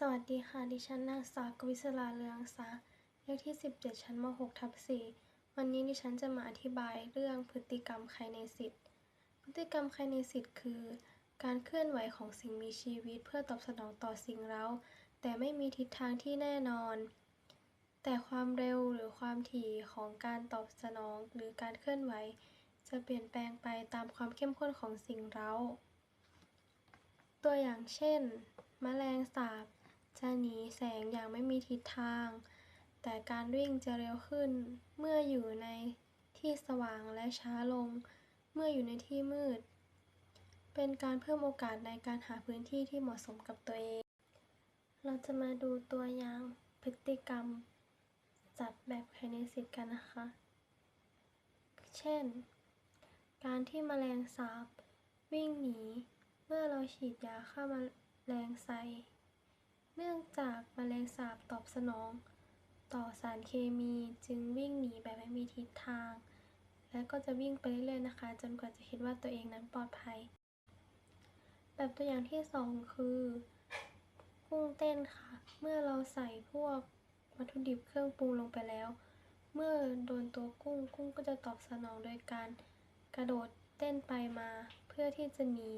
สวัสดีค่ะ ดิฉันนางสาวกวิศราเรืองสาเลขที่ 17 ชั้นม .6 ทับ4วันนี้ดิฉันจะมาอธิบายเรื่องพฤติกรรมไคเนซิสพฤติกรรมไคเนซิสคือ การเคลื่อนไหวของสิ่งมีชีวิตเพื่อตอบสนองต่อสิ่งเร้า แต่ไม่มีทิศทางที่แน่นอน แต่ความเร็วหรือความถี่ของการตอบสนองหรือการเคลื่อนไหว จะเปลี่ยนแปลงไปตามความเข้มข้นของสิ่งเร้า ตัวอย่างเช่น แมลงสาบ จะหนีแสงอย่างไม่มีทิศทาง แต่การวิ่งจะเร็วขึ้น เมื่ออยู่ในที่สว่างและช้าลง เมื่ออยู่ในที่มืด เป็นการเพิ่มโอกาสในการหาพื้นที่ที่เหมาะสมกับตัวเอง เราจะมาดูตัวอย่างพฤติกรรมสัตว์แบบไคเนซิสกันนะคะ เช่น การที่แมลงสาบ วิ่งหนี เมื่อเราฉีดยาฆ่าแมลงใส่ เนื่องจากแมลงสาบตอบสนอง ต่อสารเคมีจึงวิ่งหนีแบบไม่มีทิศทาง และก็จะวิ่งไปเรื่อยๆนะคะ จนกว่าจะคิดว่าตัวเองนั้นปลอดภัย แบบตัวอย่างที่สองคือ กุ้งเต้นค่ะ เมื่อเราใส่พวกวัตถุดิบเครื่องปรุงลงไปแล้ว เมื่อโดนตัวกุ้งกุ้งก็จะตอบสนองโดยการกระโดดเต้นไปมา เพื่อที่จะหนี